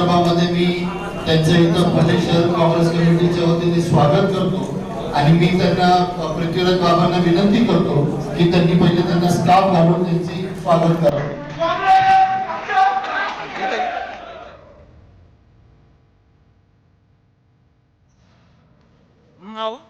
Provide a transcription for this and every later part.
संदर्भामध्ये मी त्यांच्या इथं पुणे शहर काँग्रेस कमिटीच्या वतीने स्वागत करतो आणि मी त्यांना पृथ्वीराज बाबांना विनंती करतो की त्यांनी पहिले त्यांना स्टाफ घालून त्यांची स्वागत करावं No.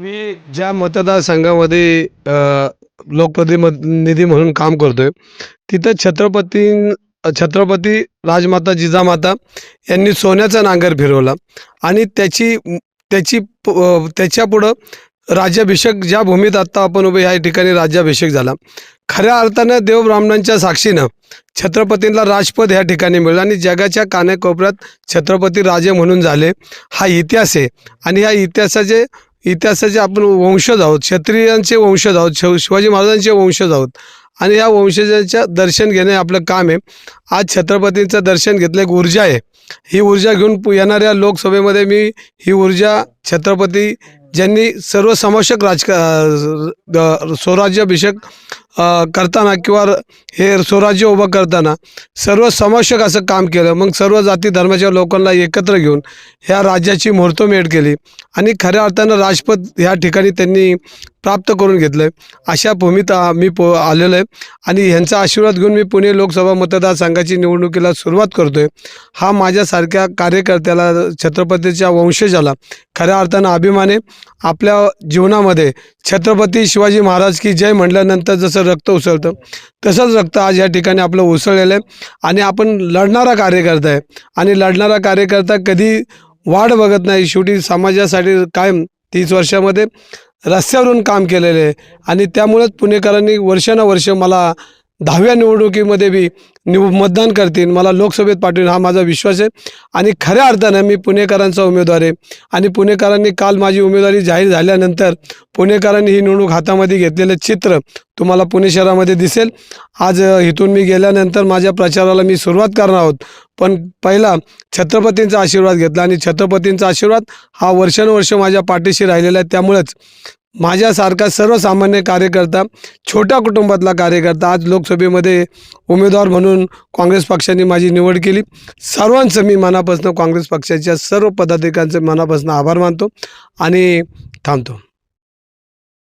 मी ज्या मतदारसंघामध्ये लोकप्रतिनिधी म्हणून काम करतोय तिथं छत्रपती छत्रपती राजमाता जिजामाता यांनी सोन्याचा नांगर फिरवला आणि त्याची त्याची प- त्याच्यापुढं राज्याभिषेक ज्या भूमीत आत्ता आपण उभे या ठिकाणी राज्याभिषेक झाला खऱ्या अर्थानं देव ब्राह्मणांच्या साक्षीनं छत्रपतींना राजपद ह्या ठिकाणी मिळलं आणि जगाच्या कानेकोपऱ्यात छत्रपती राजे म्हणून झाले. हा इतिहास आहे आणि ह्या इतिहासाचे इतिहासाचे आपण वंशज आहोत क्षत्रियांचे वंशज आहोत शिवाजी महाराजांचे वंशज आहोत. आणि या वंशजांच्या दर्शन घेणे आपलं काम आहे. आज छत्रपतींचं दर्शन घेतलं एक ऊर्जा आहे. ही ऊर्जा घेऊन पु- येणाऱ्या लोकसभेमध्ये मी ही ऊर्जा छत्रपती ज्यांनी सर्वसमावेशक राजका स्वराज्याभिषेक करताना किंवा हे स्वराज्य उभं करताना सर्वसमावेशक असं काम केलं. मग सर्व जाती धर्माच्या लोकांना एकत्र घेऊन ह्या राज्याची मुहूर्तमेढ केली. आणि खऱ्या अर्थानं राजपथ ह्या ठिकाणी त्यांनी प्राप्त करून घेतलं आहे अशा भूमीत मी पो आलेलो आहे. आणि ह्यांचा आशीर्वाद घेऊन मी पुणे लोकसभा मतदारसंघाची निवडणुकीला सुरुवात करतो आहे हा माझ्यासारख्या कार्यकर्त्याला छत्रपतीच्या वंशजाला खऱ्या अर्थानं अभिमाने आपल्या जीवनामध्ये छत्रपती शिवाजी महाराज की जय म्हटल्यानंतर जसं रक्त उसळतं तसंच रक्त आज या ठिकाणी आपलं उसळलेलं आहे. आणि आपण लढणारा कार्यकर्ता आहे. आणि लढणारा कार्यकर्ता कधी वाढ बघत नाही. शेवटी समाजासाठी कायम तीस वर्षामध्ये रस्त्यावरून काम केलेले आहे. आणि त्यामुळेच पुणेकरांनी वर्षानुवर्ष मला दहाव्या निवडणुकीमध्ये बी निव मतदान करतील. मला लोकसभेत पाठवेल हा माझा विश्वास आहे. आणि खऱ्या अर्थानं मी पुणेकरांचा उमेदवार आहे. आणि पुणेकरांनी काल माझी उमेदवारी जाहीर झाल्यानंतर पुणेकरांनी ही निवडणूक हातामध्ये घेतलेलं चित्र तुम्हाला पुणे शहरामध्ये दिसेल. आज इथून मी गेल्यानंतर माझ्या प्रचाराला मी सुरुवात करणार आहोत. पण पहिला छत्रपतींचा आशीर्वाद घेतला आणि छत्रपतींचा आशीर्वाद हा वर्षानुवर्ष माझ्या पाठीशी राहिलेला आहे. त्यामुळेच माझ्यासारखा सर्वसामान्य कार्यकर्ता छोट्या कुटुंबातला कार्यकर्ता आज लोकसभेमध्ये उमेदवार म्हणून काँग्रेस पक्षाने माझी निवड केली. सर्वांचं मी मनापासून काँग्रेस पक्षाच्या सर्व पदाधिकाऱ्यांचे मनापासून आभार मानतो आणि थांबतो.